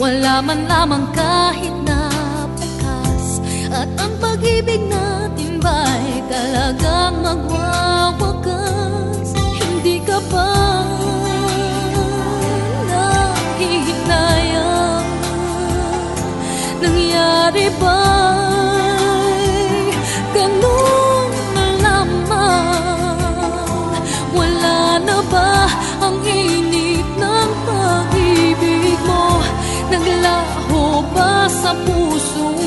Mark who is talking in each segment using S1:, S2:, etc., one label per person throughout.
S1: Wala man lamang kahit na bakas At ang pag-ibig natin ba'y talagang magwawakas? Hindi ka ba nahihinayang Nangyari ba'y ganun na lamang? Wala na ba ang ba sa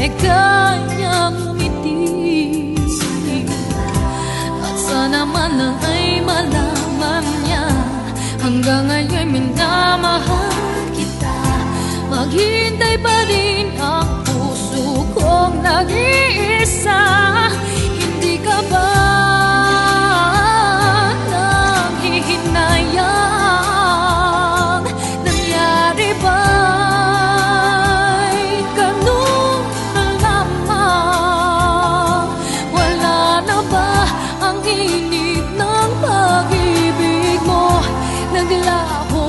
S1: ay kanyang umiti At sana man lang ay malaman niya Hanggang ngayon minamahal kita. Maghintay pa rin ang puso kong nag-iisa init ng pag-ibig mo. Naglaho